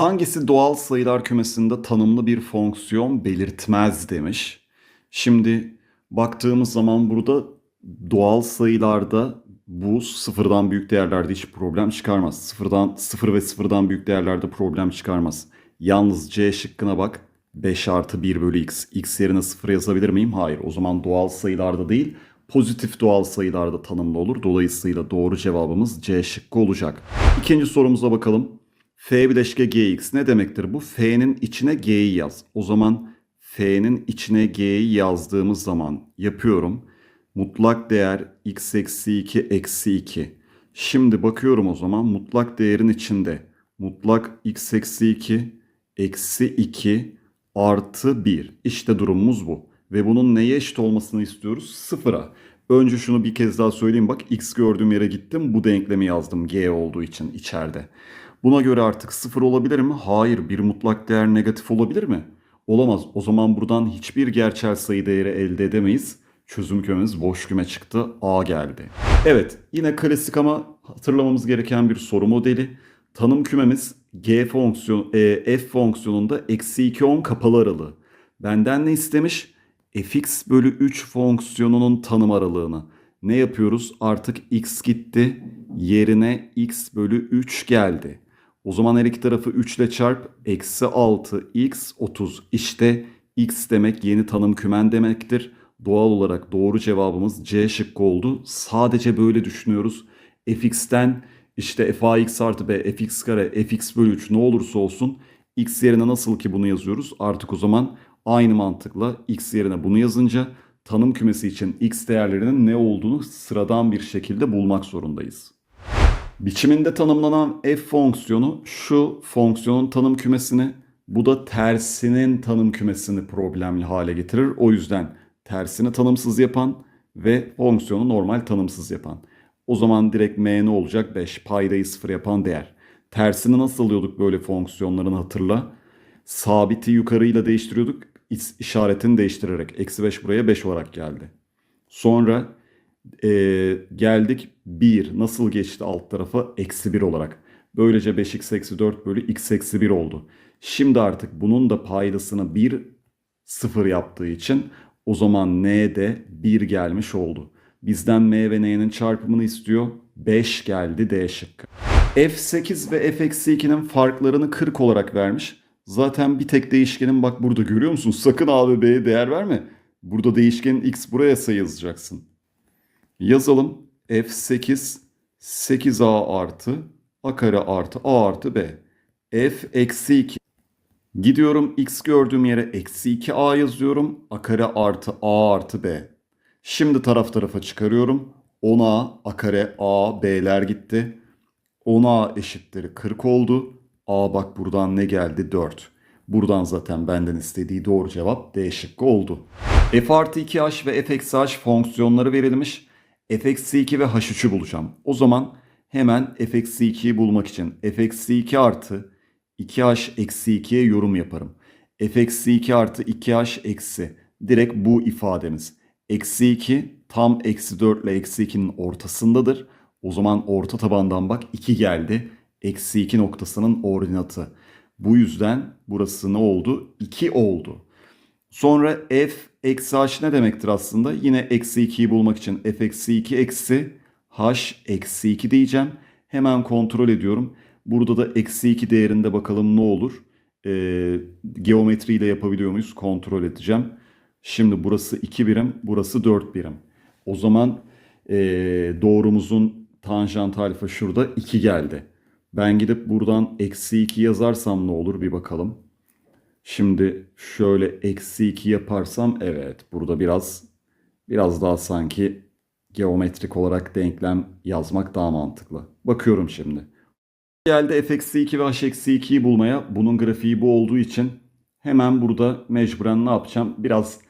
Hangisi doğal sayılar kümesinde tanımlı bir fonksiyon belirtmez demiş. Şimdi baktığımız zaman burada doğal sayılarda bu sıfırdan büyük değerlerde hiç problem çıkarmaz. Sıfırdan sıfır ve sıfırdan büyük değerlerde problem çıkarmaz. Yalnız C şıkkına bak. 5 artı 1 bölü x. x yerine 0 yazabilir miyim? Hayır. O zaman doğal sayılarda değil pozitif doğal sayılarda tanımlı olur. Dolayısıyla doğru cevabımız C şıkkı olacak. İkinci sorumuza bakalım. F bileşke gx ne demektir bu? F'nin içine g'yi yaz. O zaman F'nin içine g'yi yazdığımız zaman yapıyorum. Mutlak değer x eksi 2 eksi 2. Şimdi bakıyorum o zaman mutlak değerin içinde mutlak x eksi 2 eksi 2 artı 1. İşte durumumuz bu. Ve bunun neye eşit olmasını istiyoruz? Sıfıra. Önce şunu bir kez daha söyleyeyim. Bak x gördüğüm yere gittim. Bu denklemi yazdım g olduğu için içeride. Buna göre artık sıfır olabilir mi? Hayır. Bir mutlak değer negatif olabilir mi? Olamaz. O zaman buradan hiçbir gerçel sayı değeri elde edemeyiz. Çözüm kümemiz boş küme çıktı. A geldi. Evet. Yine klasik ama hatırlamamız gereken bir soru modeli. Tanım kümemiz g fonksiyon, e, f fonksiyonunda eksi 2 10 kapalı aralığı. Benden ne istemiş? fx bölü 3 fonksiyonunun tanım aralığını. Ne yapıyoruz? Artık x gitti. Yerine x bölü 3 geldi. O zaman her iki tarafı 3 ile çarp. Eksi 6 x 30. İşte x demek yeni tanım kümen demektir. Doğal olarak doğru cevabımız C şıkkı oldu. Sadece böyle düşünüyoruz. fx'ten işte fax artı b fx kare fx bölü 3 ne olursa olsun x yerine nasıl ki bunu yazıyoruz artık o zaman aynı mantıkla x yerine bunu yazınca tanım kümesi için x değerlerinin ne olduğunu sıradan bir şekilde bulmak zorundayız. Biçiminde tanımlanan f fonksiyonu şu fonksiyonun tanım kümesini bu da tersinin tanım kümesini problemli hale getirir. O yüzden tersini tanımsız yapan ve fonksiyonu normal tanımsız yapan. O zaman direkt m ne olacak? 5. Paydayı 0 yapan değer. Tersini nasıl alıyorduk böyle fonksiyonların hatırla. Sabiti yukarıyla değiştiriyorduk. işaretini değiştirerek. Eksi 5 buraya 5 olarak geldi. Sonra e, geldik 1. Nasıl geçti alt tarafa? Eksi 1 olarak. Böylece 5x eksi 4 bölü x eksi 1 oldu. Şimdi artık bunun da paydasını 1 0 yaptığı için o zaman n de 1 gelmiş oldu. Bizden m ve n'nin çarpımını istiyor. 5 geldi D şıkkı. f8 ve f-2'nin farklarını 40 olarak vermiş. Zaten bir tek değişkenin bak burada görüyor musun? Sakın a ve b'ye değer verme. Burada değişkenin x buraya sayı yazacaksın. Yazalım. f8 8a artı a kare artı a artı b. f eksi 2. Gidiyorum x gördüğüm yere eksi 2a yazıyorum. a kare artı a artı b. Şimdi taraf tarafa çıkarıyorum. 10a, a kare, a, b'ler gitti. 10a eşittir 40 oldu. A bak buradan ne geldi? 4. Buradan zaten benden istediği doğru cevap D şıkkı oldu. f artı 2h ve f eksi h fonksiyonları verilmiş. F eksi 2 ve h3'ü bulacağım. O zaman hemen f eksi 2'yi bulmak için f eksi 2 artı 2h eksi 2'ye yorum yaparım. f eksi 2 artı 2h eksi direkt bu ifademiz. Eksi 2 tam eksi 4 ile eksi 2'nin ortasındadır. O zaman orta tabandan bak 2 geldi. Eksi 2 noktasının ordinatı. Bu yüzden burası ne oldu? 2 oldu. Sonra f eksi h ne demektir aslında? Yine eksi 2'yi bulmak için f eksi 2 eksi h eksi 2 diyeceğim. Hemen kontrol ediyorum. Burada da eksi 2 değerinde bakalım ne olur? Ee, geometriyle yapabiliyor muyuz? Kontrol edeceğim. Şimdi burası 2 birim, burası 4 birim. O zaman e, doğrumuzun tanjant alfa şurada 2 geldi. Ben gidip buradan eksi 2 yazarsam ne olur bir bakalım. Şimdi şöyle eksi 2 yaparsam evet burada biraz biraz daha sanki geometrik olarak denklem yazmak daha mantıklı. Bakıyorum şimdi. Geldi f eksi 2 ve h eksi 2'yi bulmaya. Bunun grafiği bu olduğu için hemen burada mecburen ne yapacağım? Biraz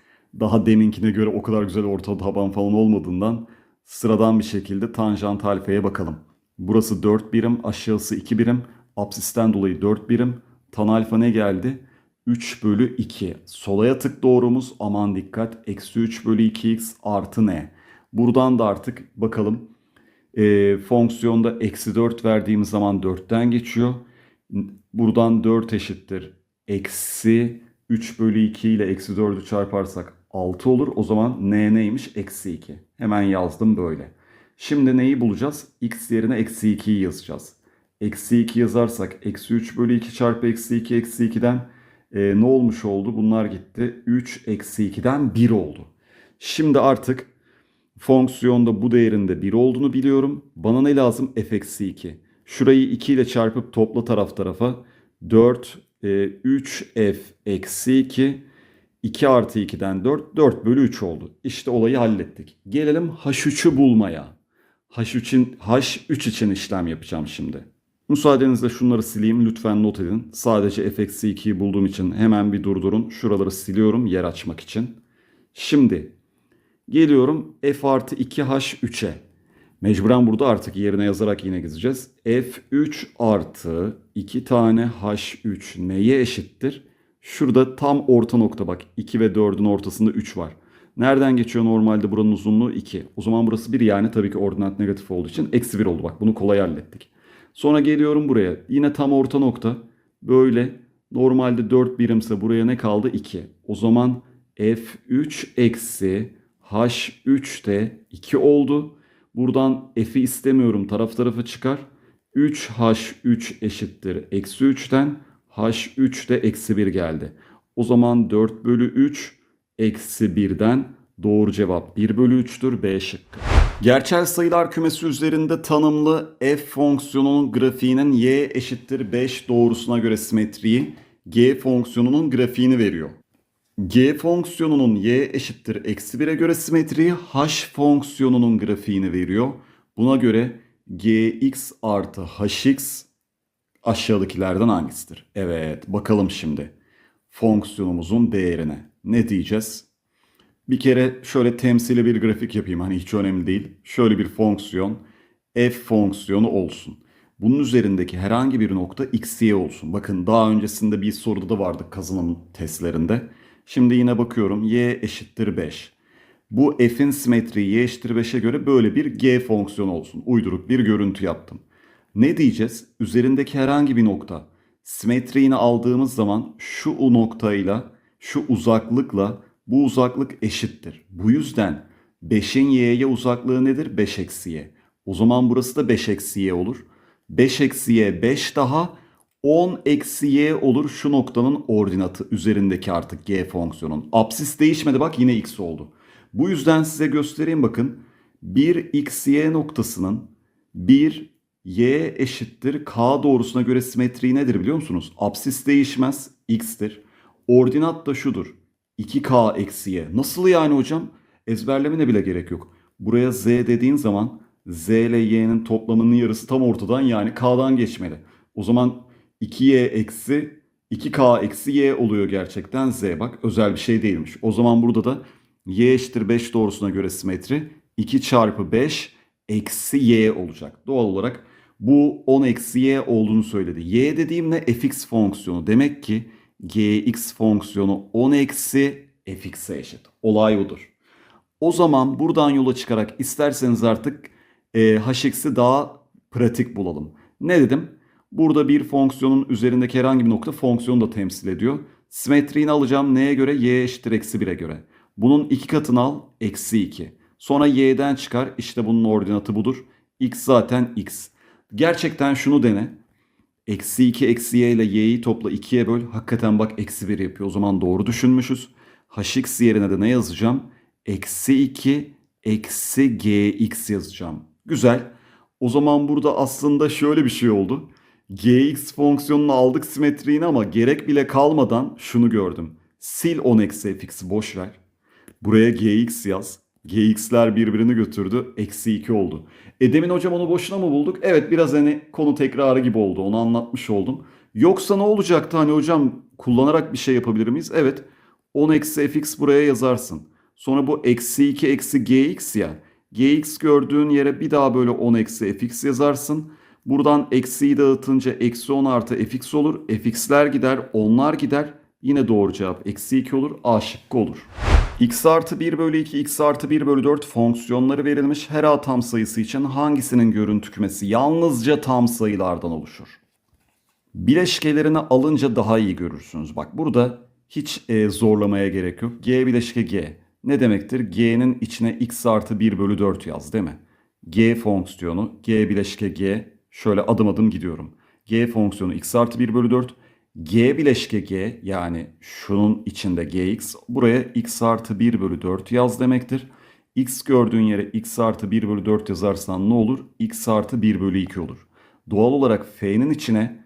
daha deminkine göre o kadar güzel orta taban falan olmadığından sıradan bir şekilde tanjant alfaya bakalım. Burası 4 birim, aşağısı 2 birim. Apsisten dolayı 4 birim. Tan alfa ne geldi? 3 bölü 2. Solaya tık doğrumuz aman dikkat. Eksi 3 bölü 2x artı ne? Buradan da artık bakalım. E, fonksiyonda eksi 4 verdiğimiz zaman 4'ten geçiyor. Buradan 4 eşittir. Eksi 3 bölü 2 ile eksi 4'ü çarparsak 6 olur. O zaman n neymiş? Eksi 2. Hemen yazdım böyle. Şimdi neyi bulacağız? x yerine eksi 2'yi yazacağız. Eksi 2 yazarsak eksi 3 bölü 2 çarpı eksi 2 eksi 2'den e, ne olmuş oldu? Bunlar gitti. 3 eksi 2'den 1 oldu. Şimdi artık fonksiyonda bu değerinde 1 olduğunu biliyorum. Bana ne lazım? f eksi 2. Şurayı 2 ile çarpıp topla taraf tarafa. 4, e, 3f eksi 2. 2 artı 2'den 4, 4 bölü 3 oldu. İşte olayı hallettik. Gelelim H3'ü bulmaya. H3'in, H3 için işlem yapacağım şimdi. Müsaadenizle şunları sileyim. Lütfen not edin. Sadece f eksi 2'yi bulduğum için hemen bir durdurun. Şuraları siliyorum yer açmak için. Şimdi geliyorum f artı 2h3'e. Mecburen burada artık yerine yazarak yine gideceğiz. f3 artı 2 tane h3 neye eşittir? Şurada tam orta nokta bak 2 ve 4'ün ortasında 3 var. Nereden geçiyor normalde buranın uzunluğu 2. O zaman burası 1 yani tabii ki ordinat negatif olduğu için eksi 1 oldu. Bak bunu kolay hallettik. Sonra geliyorum buraya. Yine tam orta nokta. Böyle normalde 4 birimse buraya ne kaldı? 2. O zaman f3 eksi h3 de 2 oldu. Buradan f'i istemiyorum. Taraf tarafa çıkar. 3h3 eşittir. Eksi 3'ten h3 de eksi 1 geldi. O zaman 4 bölü 3 eksi 1'den doğru cevap 1 bölü 3'tür B şıkkı. Gerçel sayılar kümesi üzerinde tanımlı f fonksiyonunun grafiğinin y eşittir 5 doğrusuna göre simetriği g fonksiyonunun grafiğini veriyor. g fonksiyonunun y eşittir eksi 1'e göre simetriği h fonksiyonunun grafiğini veriyor. Buna göre gx artı hx aşağıdakilerden hangisidir? Evet bakalım şimdi fonksiyonumuzun değerine. Ne diyeceğiz? Bir kere şöyle temsili bir grafik yapayım. Hani hiç önemli değil. Şöyle bir fonksiyon f fonksiyonu olsun. Bunun üzerindeki herhangi bir nokta x, y olsun. Bakın daha öncesinde bir soruda da vardı kazanım testlerinde. Şimdi yine bakıyorum y eşittir 5. Bu f'in simetriği y eşittir 5'e göre böyle bir g fonksiyonu olsun. Uyduruk bir görüntü yaptım. Ne diyeceğiz? Üzerindeki herhangi bir nokta simetriğini aldığımız zaman şu u noktayla şu uzaklıkla bu uzaklık eşittir. Bu yüzden 5'in y'ye uzaklığı nedir? 5 eksi y. O zaman burası da 5 eksi y olur. 5 eksi y 5 daha 10 eksi y olur şu noktanın ordinatı üzerindeki artık g fonksiyonun. Apsis değişmedi bak yine x oldu. Bu yüzden size göstereyim bakın. 1 x y noktasının 1 y eşittir k doğrusuna göre simetriği nedir biliyor musunuz? Apsis değişmez x'tir. Ordinat da şudur. 2k eksi y. Nasıl yani hocam? Ezberlemene bile gerek yok. Buraya z dediğin zaman z ile y'nin toplamının yarısı tam ortadan yani k'dan geçmeli. O zaman 2y eksi 2k eksi y oluyor gerçekten z. Bak özel bir şey değilmiş. O zaman burada da y eşittir 5 doğrusuna göre simetri 2 çarpı 5 eksi y olacak. Doğal olarak bu 10 eksi y olduğunu söyledi. y dediğim ne? fx fonksiyonu. Demek ki gx fonksiyonu 10 eksi fx'e eşit. Olay budur. O zaman buradan yola çıkarak isterseniz artık e, hx'i daha pratik bulalım. Ne dedim? Burada bir fonksiyonun üzerindeki herhangi bir nokta fonksiyonu da temsil ediyor. Simetriğini alacağım neye göre? y eşittir eksi 1'e göre. Bunun iki katını al eksi 2. Sonra y'den çıkar işte bunun ordinatı budur. x zaten x. Gerçekten şunu dene. Eksi 2 eksi y ile y'yi topla 2'ye böl. Hakikaten bak eksi 1 yapıyor. O zaman doğru düşünmüşüz. hx yerine de ne yazacağım? Eksi 2 eksi gx yazacağım. Güzel. O zaman burada aslında şöyle bir şey oldu. gx fonksiyonunu aldık simetriğini ama gerek bile kalmadan şunu gördüm. Sil 10 eksi fx'i boş ver. Buraya gx yaz. Gx'ler birbirini götürdü. Eksi 2 oldu. E demin hocam onu boşuna mı bulduk? Evet biraz hani konu tekrarı gibi oldu. Onu anlatmış oldum. Yoksa ne olacaktı? Hani hocam kullanarak bir şey yapabilir miyiz? Evet. 10 eksi fx buraya yazarsın. Sonra bu eksi 2 eksi gx ya. gx gördüğün yere bir daha böyle 10 eksi fx yazarsın. Buradan eksiyi dağıtınca eksi 10 artı fx olur. fx'ler gider, onlar gider. Yine doğru cevap eksi 2 olur. A şıkkı olur. X artı 1 bölü 2, x artı 1 bölü 4 fonksiyonları verilmiş. Her A tam sayısı için hangisinin görüntü kümesi yalnızca tam sayılardan oluşur? Bileşkelerini alınca daha iyi görürsünüz. Bak burada hiç e, zorlamaya gerek yok. G bileşke G. Ne demektir? G'nin içine x artı 1 bölü 4 yaz değil mi? G fonksiyonu G bileşke G. Şöyle adım adım gidiyorum. G fonksiyonu x artı 1 bölü 4. G bileşke G yani şunun içinde Gx. Buraya x artı 1 bölü 4 yaz demektir. X gördüğün yere x artı 1 bölü 4 yazarsan ne olur? x artı 1 bölü 2 olur. Doğal olarak f'nin içine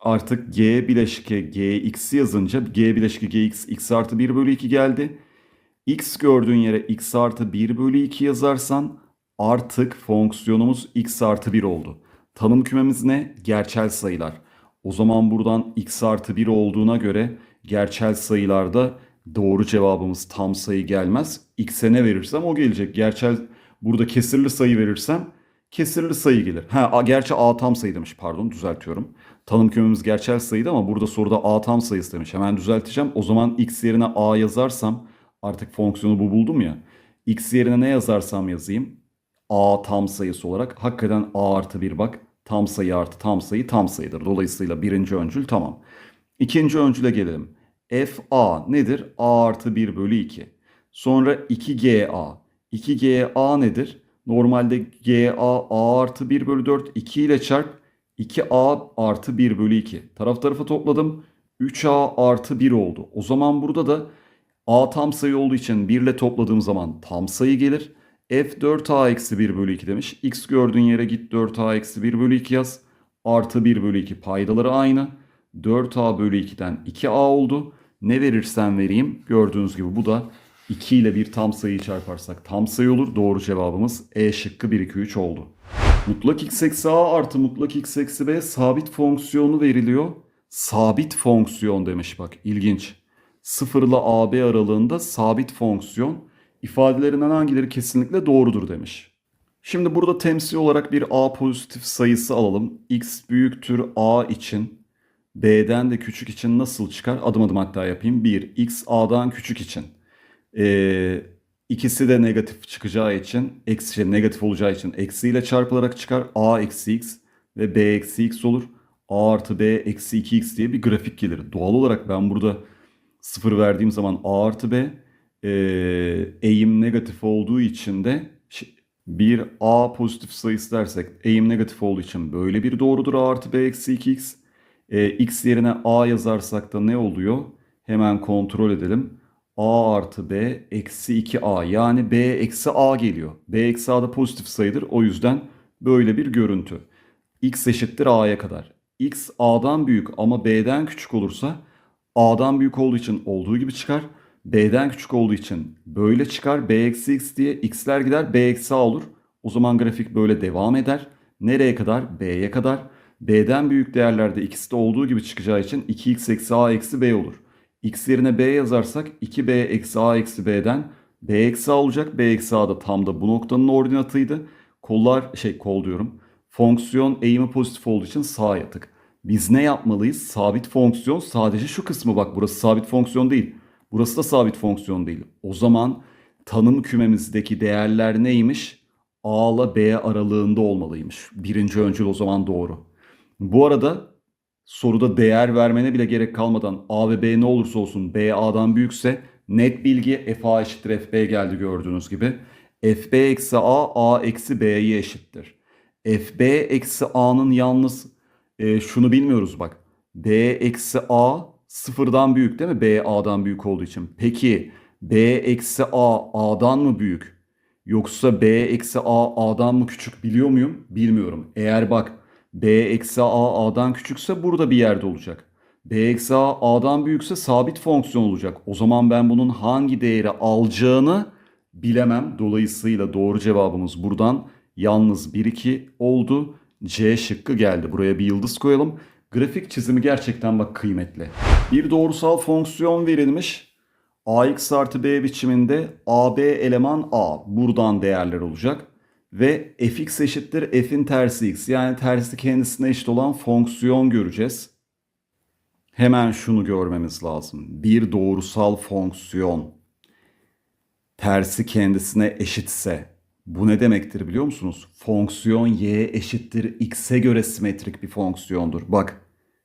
artık g bileşke gx yazınca g bileşke gx x artı 1 bölü 2 geldi. x gördüğün yere x artı 1 bölü 2 yazarsan artık fonksiyonumuz x artı 1 oldu. Tanım kümemiz ne? Gerçel sayılar. O zaman buradan x artı 1 olduğuna göre gerçel sayılarda doğru cevabımız tam sayı gelmez. X'e ne verirsem o gelecek. Gerçel burada kesirli sayı verirsem kesirli sayı gelir. Ha a- gerçi a tam sayı demiş pardon düzeltiyorum. Tanım kümemiz gerçel sayıydı ama burada soruda a tam sayısı demiş. Hemen düzelteceğim. O zaman x yerine a yazarsam artık fonksiyonu bu buldum ya. x yerine ne yazarsam yazayım a tam sayısı olarak hakikaten a artı 1 bak tam sayı artı tam sayı tam sayıdır. Dolayısıyla birinci öncül tamam. İkinci öncüle gelelim. f a nedir? a artı 1 bölü 2. Sonra 2ga. 2ga nedir? Normalde ga a artı 1 bölü 4 2 ile çarp 2a artı 1 bölü 2. Taraf tarafa topladım. 3a artı 1 oldu. O zaman burada da a tam sayı olduğu için 1 ile topladığım zaman tam sayı gelir. F 4a eksi 1 bölü 2 demiş. x gördüğün yere git 4a eksi 1 bölü 2 yaz. Artı 1 bölü 2 paydaları aynı. 4a bölü 2'den 2a oldu. Ne verirsen vereyim gördüğünüz gibi bu da 2 ile bir tam sayıyı çarparsak tam sayı olur. Doğru cevabımız E şıkkı 1 2 3 oldu. Mutlak x eksi a artı mutlak x eksi b sabit fonksiyonu veriliyor. Sabit fonksiyon demiş bak ilginç. 0 ile ab aralığında sabit fonksiyon ifadelerinden hangileri kesinlikle doğrudur demiş. Şimdi burada temsil olarak bir a pozitif sayısı alalım. x büyüktür a için b'den de küçük için nasıl çıkar? Adım adım hatta yapayım. 1 x a'dan küçük için. Ee, ikisi de negatif çıkacağı için, eksi şey, negatif olacağı için eksiyle çarpılarak çıkar. A eksi x ve b eksi x olur. A artı b eksi 2x diye bir grafik gelir. Doğal olarak ben burada sıfır verdiğim zaman a artı b e, eğim negatif olduğu için de bir a pozitif sayısı dersek eğim negatif olduğu için böyle bir doğrudur a artı b eksi 2x. E, x yerine a yazarsak da ne oluyor? Hemen kontrol edelim. a artı b eksi 2a yani b eksi a geliyor. b eksi a da pozitif sayıdır. O yüzden böyle bir görüntü. x eşittir a'ya kadar. x a'dan büyük ama b'den küçük olursa a'dan büyük olduğu için olduğu gibi çıkar. B'den küçük olduğu için böyle çıkar. b eksi x diye x'ler gider b eksi a olur. O zaman grafik böyle devam eder. Nereye kadar? b'ye kadar. b'den büyük değerlerde ikisi de olduğu gibi çıkacağı için 2x eksi a eksi b olur. x yerine b yazarsak 2b eksi a eksi b'den b eksi a olacak. b eksi a da tam da bu noktanın ordinatıydı. Kollar şey kol diyorum. Fonksiyon eğimi pozitif olduğu için sağa yatık. Biz ne yapmalıyız? Sabit fonksiyon sadece şu kısmı bak burası sabit fonksiyon değil. Burası da sabit fonksiyon değil. O zaman tanım kümemizdeki değerler neymiş? A ile B aralığında olmalıymış. Birinci öncül o zaman doğru. Bu arada soruda değer vermene bile gerek kalmadan A ve B ne olursa olsun B A'dan büyükse net bilgi F A eşittir F B geldi gördüğünüz gibi. F B eksi A A eksi B'ye eşittir. F B eksi A'nın yalnız e, şunu bilmiyoruz bak. B eksi A sıfırdan büyük değil mi? B A'dan büyük olduğu için. Peki B eksi A A'dan mı büyük? Yoksa B eksi A A'dan mı küçük biliyor muyum? Bilmiyorum. Eğer bak B eksi A A'dan küçükse burada bir yerde olacak. B eksi A A'dan büyükse sabit fonksiyon olacak. O zaman ben bunun hangi değeri alacağını bilemem. Dolayısıyla doğru cevabımız buradan yalnız 1-2 oldu. C şıkkı geldi. Buraya bir yıldız koyalım. Grafik çizimi gerçekten bak kıymetli. Bir doğrusal fonksiyon verilmiş. ax artı b biçiminde ab eleman a. Buradan değerler olacak. Ve fx eşittir f'in tersi x. Yani tersi kendisine eşit olan fonksiyon göreceğiz. Hemen şunu görmemiz lazım. Bir doğrusal fonksiyon tersi kendisine eşitse bu ne demektir biliyor musunuz? Fonksiyon y eşittir x'e göre simetrik bir fonksiyondur. Bak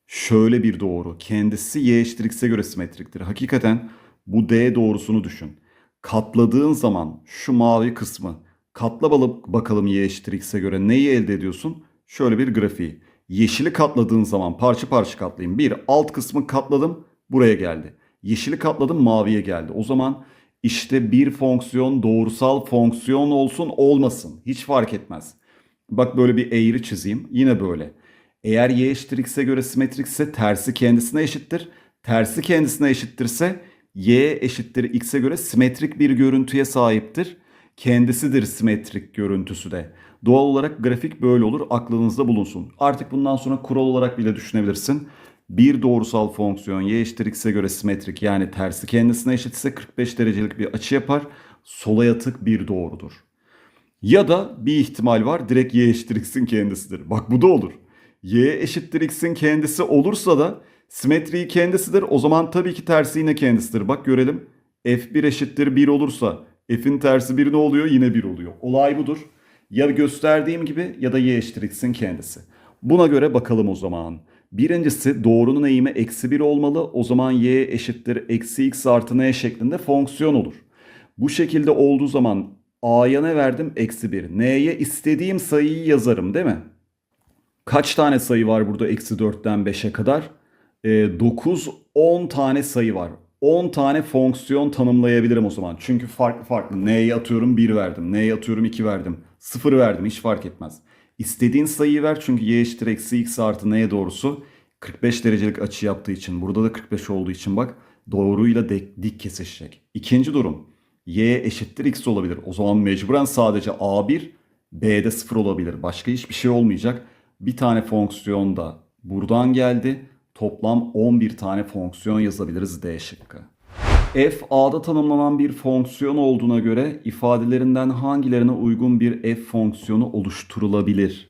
Şöyle bir doğru. Kendisi y eşittir x'e göre simetriktir. Hakikaten bu d doğrusunu düşün. Katladığın zaman şu mavi kısmı katla bakalım y eşittir x'e göre neyi elde ediyorsun? Şöyle bir grafiği. Yeşili katladığın zaman parça parça katlayayım. Bir alt kısmı katladım buraya geldi. Yeşili katladım maviye geldi. O zaman işte bir fonksiyon doğrusal fonksiyon olsun olmasın. Hiç fark etmez. Bak böyle bir eğri çizeyim. Yine böyle. Eğer y eşittir x'e göre simetrikse tersi kendisine eşittir. Tersi kendisine eşittirse y eşittir x'e göre simetrik bir görüntüye sahiptir. Kendisidir simetrik görüntüsü de. Doğal olarak grafik böyle olur. Aklınızda bulunsun. Artık bundan sonra kural olarak bile düşünebilirsin. Bir doğrusal fonksiyon y eşittir x'e göre simetrik yani tersi kendisine eşitse 45 derecelik bir açı yapar. Sola yatık bir doğrudur. Ya da bir ihtimal var direkt y eşittir x'in kendisidir. Bak bu da olur. y eşittir x'in kendisi olursa da simetriği kendisidir. O zaman tabii ki tersi yine kendisidir. Bak görelim. f1 eşittir 1 olursa f'in tersi 1 ne oluyor? Yine 1 oluyor. Olay budur. Ya gösterdiğim gibi ya da y eşittir x'in kendisi. Buna göre bakalım o zaman. Birincisi doğrunun eğimi eksi 1 olmalı. O zaman y eşittir eksi x artı n şeklinde fonksiyon olur. Bu şekilde olduğu zaman a'ya ne verdim? Eksi 1. n'ye istediğim sayıyı yazarım değil mi? Kaç tane sayı var burada eksi 4'ten 5'e kadar? E, 9, 10 tane sayı var. 10 tane fonksiyon tanımlayabilirim o zaman. Çünkü farklı farklı. N'ye atıyorum 1 verdim. N'ye atıyorum 2 verdim. 0 verdim. Hiç fark etmez. İstediğin sayıyı ver çünkü y eşittir eksi x artı n'ye doğrusu 45 derecelik açı yaptığı için burada da 45 olduğu için bak doğruyla dik, dik kesişecek. İkinci durum y eşittir x olabilir. O zaman mecburen sadece a1 b'de 0 olabilir. Başka hiçbir şey olmayacak. Bir tane fonksiyon da buradan geldi. Toplam 11 tane fonksiyon yazabiliriz D şıkkı. F A'da tanımlanan bir fonksiyon olduğuna göre ifadelerinden hangilerine uygun bir f fonksiyonu oluşturulabilir?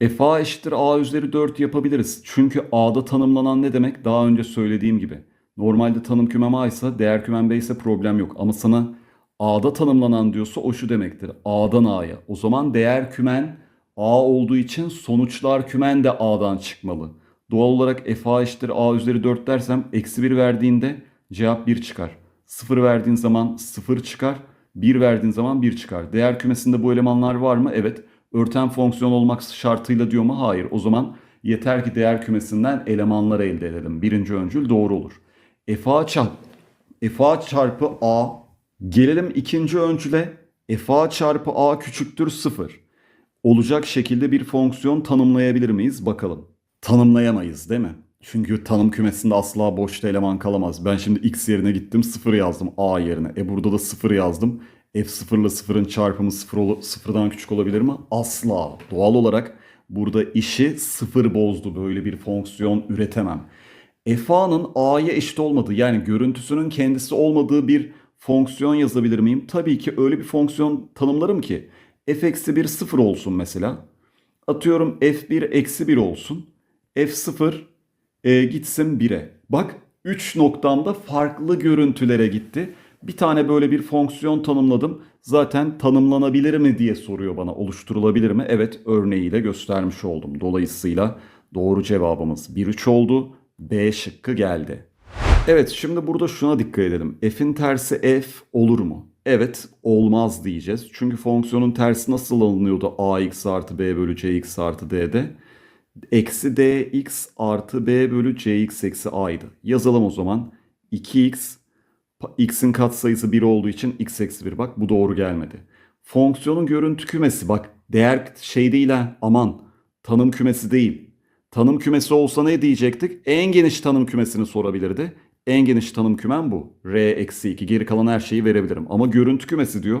f a eşittir a üzeri 4 yapabiliriz. Çünkü a'da tanımlanan ne demek? Daha önce söylediğim gibi. Normalde tanım kümem a ise değer kümem b ise problem yok. Ama sana a'da tanımlanan diyorsa o şu demektir. a'dan a'ya. O zaman değer kümen a olduğu için sonuçlar kümen de a'dan çıkmalı. Doğal olarak f a eşittir a üzeri 4 dersem eksi 1 verdiğinde cevap 1 çıkar. 0 verdiğin zaman 0 çıkar. 1 verdiğin zaman 1 çıkar. Değer kümesinde bu elemanlar var mı? Evet. Örten fonksiyon olmak şartıyla diyor mu? Hayır. O zaman yeter ki değer kümesinden elemanlar elde edelim. Birinci öncül doğru olur. f a çarpı, f a çarpı a. Gelelim ikinci öncüle. f a çarpı a küçüktür 0. Olacak şekilde bir fonksiyon tanımlayabilir miyiz? Bakalım. Tanımlayamayız değil mi? Çünkü tanım kümesinde asla boşta eleman kalamaz. Ben şimdi x yerine gittim 0 yazdım a yerine. E burada da 0 yazdım. f0 ile 0'ın çarpımı 0 ol- sıfırdan küçük olabilir mi? Asla. Doğal olarak burada işi 0 bozdu. Böyle bir fonksiyon üretemem. fa'nın a'ya eşit olmadığı yani görüntüsünün kendisi olmadığı bir fonksiyon yazabilir miyim? Tabii ki öyle bir fonksiyon tanımlarım ki f eksi 1 0 olsun mesela. Atıyorum f1 eksi 1 olsun. f0 e, gitsin 1'e. Bak 3 noktamda farklı görüntülere gitti. Bir tane böyle bir fonksiyon tanımladım. Zaten tanımlanabilir mi diye soruyor bana. Oluşturulabilir mi? Evet örneğiyle göstermiş oldum. Dolayısıyla doğru cevabımız 1-3 oldu. B şıkkı geldi. Evet şimdi burada şuna dikkat edelim. F'in tersi f olur mu? Evet olmaz diyeceğiz. Çünkü fonksiyonun tersi nasıl alınıyordu ax artı b bölü cx artı d'de? Eksi dx artı b bölü cx eksi a'ydı. Yazalım o zaman. 2x pa- x'in katsayısı 1 olduğu için x eksi 1 bak bu doğru gelmedi. Fonksiyonun görüntü kümesi bak değer şey değil ha aman tanım kümesi değil. Tanım kümesi olsa ne diyecektik? En geniş tanım kümesini sorabilirdi. En geniş tanım kümen bu. R eksi 2 geri kalan her şeyi verebilirim. Ama görüntü kümesi diyor.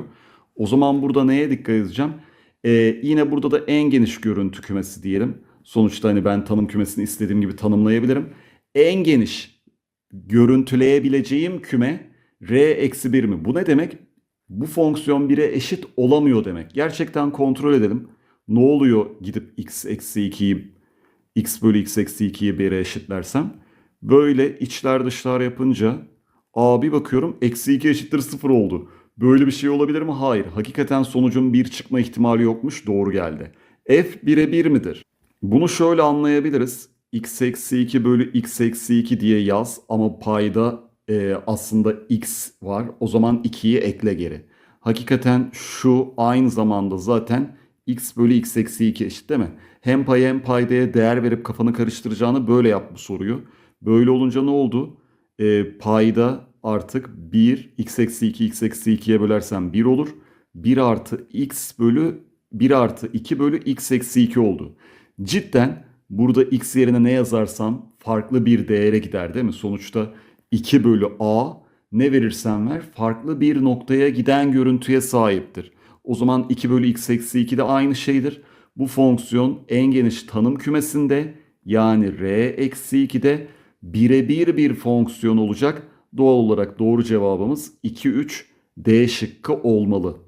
O zaman burada neye dikkat edeceğim? Ee, yine burada da en geniş görüntü kümesi diyelim. Sonuçta hani ben tanım kümesini istediğim gibi tanımlayabilirim. En geniş görüntüleyebileceğim küme R eksi 1 mi? Bu ne demek? Bu fonksiyon 1'e eşit olamıyor demek. Gerçekten kontrol edelim. Ne oluyor gidip x eksi 2'yi x bölü x eksi 2'yi 1'e eşitlersem? Böyle içler dışlar yapınca a bir bakıyorum eksi 2 eşittir 0 oldu. Böyle bir şey olabilir mi? Hayır. Hakikaten sonucun 1 çıkma ihtimali yokmuş. Doğru geldi. f 1'e 1 midir? Bunu şöyle anlayabiliriz. x eksi 2 bölü x eksi 2 diye yaz ama payda e, aslında x var. O zaman 2'yi ekle geri. Hakikaten şu aynı zamanda zaten x bölü x eksi 2 eşit değil mi? Hem paya hem paydaya değer verip kafanı karıştıracağını böyle yap bu soruyu. Böyle olunca ne oldu? E, payda artık 1 x eksi 2 x eksi 2'ye bölersen 1 olur. 1 artı x bölü 1 artı 2 bölü x eksi 2 oldu. Cidden burada x yerine ne yazarsam farklı bir değere gider değil mi? Sonuçta 2 bölü a ne verirsen ver farklı bir noktaya giden görüntüye sahiptir. O zaman 2 bölü x eksi 2 de aynı şeydir. Bu fonksiyon en geniş tanım kümesinde yani r eksi 2'de birebir bir fonksiyon olacak. Doğal olarak doğru cevabımız 2, 3, D şıkkı olmalı.